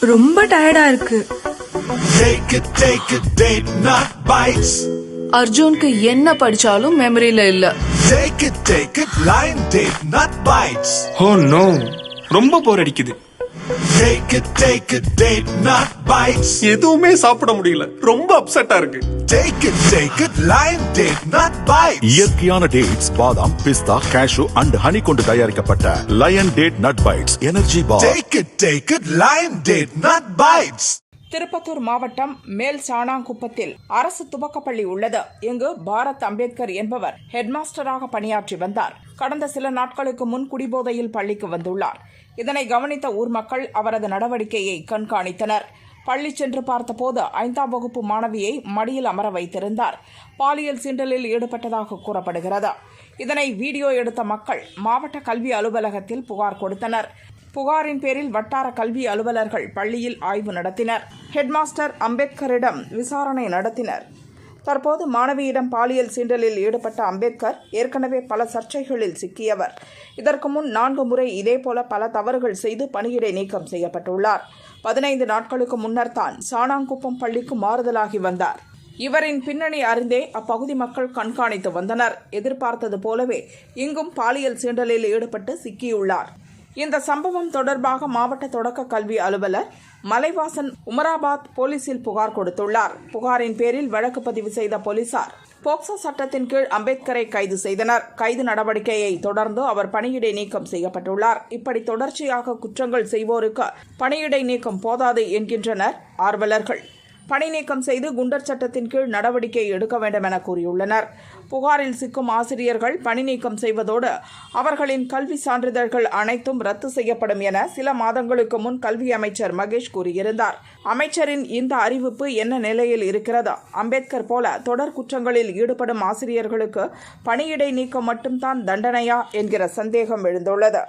ரொம்ப டயர்டா இருக்கு. அர்ஜுனுக்கு என்ன படிச்சாலும் மெமரியில இல்ல ரொம்ப போர் அடிக்குது Take it, take it, date not bites. எதுவுமே சாப்பிட முடியல ரொம்ப அப்செட்டா இருக்கு Take it, take it, line date not bites. இயற்கையான டேட்ஸ் பாதாம் பிஸ்தா கேஷு அண்ட் ஹனி கொண்டு தயாரிக்கப்பட்ட lion date nut bites energy bar Take it, take it, line date not bites. Tirupattur மாவட்டம் மேல் சாணாங்குப்பத்தில் அரசு துவக்கப்பள்ளி உள்ளது. இங்கு பாரத் அம்பேத்கர் என்பவர் ஹெட்மாஸ்டராக பணியாற்றி வந்தார். கடந்த சில நாட்களுக்கு முன் குடிபோதையில் பள்ளிக்கு வந்துள்ளார். இதனை கவனித்த ஊர் மக்கள் அவரது நடவடிக்கையை கண்காணித்தனர். பள்ளி சென்று பார்த்தபோது ஐந்தாம் வகுப்பு மாணவியை மடியில் அமர வைத்திருந்தார். பாலியல் சீண்டலில் ஈடுபட்டதாக கூறப்படுகிறது. இதனை வீடியோ எடுத்த மக்கள் மாவட்ட கல்வி அலுவலகத்தில் புகார் கொடுத்தனர். புகாரின் பேரில் வட்டார கல்வி அலுவலர்கள் பள்ளியில் ஆய்வு நடத்தினர். ஹெட்மாஸ்டர் அம்பேத்கரிடம் விசாரணை நடத்தினர். தற்போது மாணவியிடம் பாலியல் சீண்டலில் ஈடுபட்ட அம்பேத்கர் ஏற்கனவே பல சர்ச்சைகளில் சிக்கியவர். இதற்கு முன் நான்கு முறை இதேபோல பல தவறுகள் செய்து பணியிடை நீக்கம் செய்யப்பட்டுள்ளார். பதினைந்து நாட்களுக்கு முன்னர் தான் சாணாங்குப்பம் பள்ளிக்கு மாறுதலாகி வந்தார். இவரின் பின்னணி அறிந்தே அப்பகுதி மக்கள் கண்காணித்து வந்தனர். எதிர்பார்த்தது போலவே இங்கும் பாலியல் சீண்டலில் ஈடுபட்டு சிக்கியுள்ளார். இந்த சம்பவம் தொடர்பாக மாவட்ட தொடக்க கல்வி அலுவலர் மலைவாசன் உமராபாத் போலீசில் புகார் கொடுத்துள்ளார். புகாரின் பேரில் வழக்கு பதிவு செய்த போலீசார் போக்சோ சட்டத்தின் கீழ் அம்பேத்கரை கைது செய்தனர். கைது நடவடிக்கையை தொடர்ந்து அவர் பணியிடை நீக்கம் செய்யப்பட்டுள்ளார். இப்படி தொடர்ச்சியாக குற்றங்கள் செய்வோருக்கு பணியிடை நீக்கம் போதாது என்கின்றனர் ஆர்வலர்கள். பணி நீக்கம் செய்து குண்டர் சட்டத்தின் கீழ் நடவடிக்கை எடுக்க வேண்டும் என கூறியுள்ளனர். புகாரில் சிக்கும் ஆசிரியர்கள் பணி நீக்கம் செய்வதோடு அவர்களின் கல்வி சான்றிதழ்கள் அனைத்தும் ரத்து செய்யப்படும் என சில மாதங்களுக்கு முன் கல்வி அமைச்சர் மகேஷ் கூறியிருந்தார். அமைச்சரின் இந்த அறிவிப்பு என்ன நிலையில் இருக்கிறதா அம்பேத்கர் போல தொடர் குற்றங்களில் ஈடுபடும் ஆசிரியர்களுக்கு பணியிடை நீக்கம் மட்டும்தான் தண்டனையா என்கிற சந்தேகம் எழுந்துள்ளது.